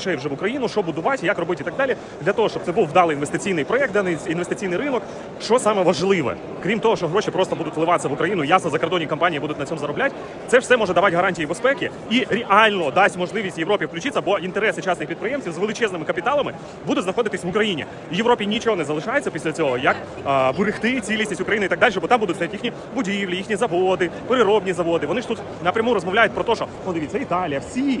грошей вже в Україну, що будувати, як робити і так далі, для того, щоб це був вдалий інвестиційний проект, даний інвестиційний ринок. Що саме важливе, крім того, що гроші просто будуть вливатися в Україну, ясно, закордонні компанії будуть на цьому заробляти. Це все може давати гарантії безпеки і реально дасть можливість Європі включитися, бо інтереси частних підприємців з величезними капіталами будуть знаходитись в Україні. Європі нічого не залишається після цього, як а, берегти цілісність України і так далі, бо там будуть стояти їхні будівлі, їхні заводи, переробні заводи. Вони ж тут напряму розмовляють про те, що о, Італія, всі,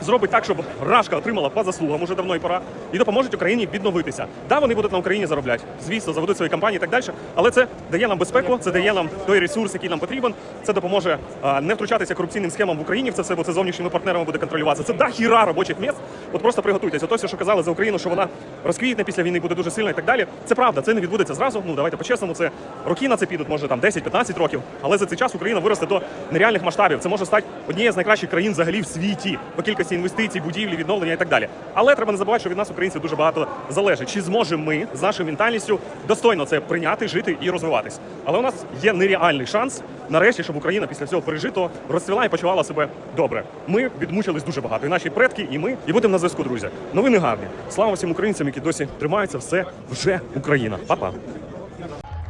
зробить так, щоб Рашка отримала по заслугам уже давно і пора, і допоможуть Україні відновитися. Да, вони будуть на Україні заробляти. Звісно, заведуть свої компанії і так далі. Але це дає нам безпеку, це дає нам той ресурс, який нам потрібен. Це допоможе а, не втручатися корупційним схемам в Україні. Це все, бо це зовнішніми партнерами буде контролюватися. Це да хіра робочих місць. От просто приготуйтесь. Ото все, що казали за Україну, що вона розквітне після війни, буде дуже сильна і так далі. Це правда, це не відбудеться зразу. Ну давайте по-чесному. Це роки на це підуть, може там 10-15 років. Але за цей час Україна виросте до нереальних масштабів. Це може стати однією з найкращих країн взагалі в світі по кількості інвестицій, будівлі, відновлення і так далі. Але треба не забувати, що від нас українців дуже багато залежить. Чи зможемо ми з нашою ментальністю достойно це прийняти, жити і розвиватись? Але у нас є нереальний шанс нарешті, щоб Україна після всього пережитого розцвіла і почувала себе добре. Ми відмучились дуже багато, і наші предки, і ми, і будемо на зв'язку, друзі. Новини гарні. Слава всім українцям, які досі тримаються. Все вже Україна. Па-па.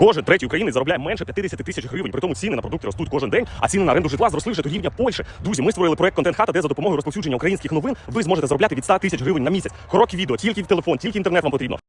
Кожен третій українець заробляє менше 50 тисяч гривень. При тому ціни на продукти ростуть кожен день, а ціни на оренду житла зросли вже до рівня Польщі. Друзі, ми створили проект контент хата, де за допомогою розповсюдження українських новин ви зможете заробляти від 100 тисяч гривень на місяць. Короткі відео, тільки в телефон, тільки інтернет вам потрібно.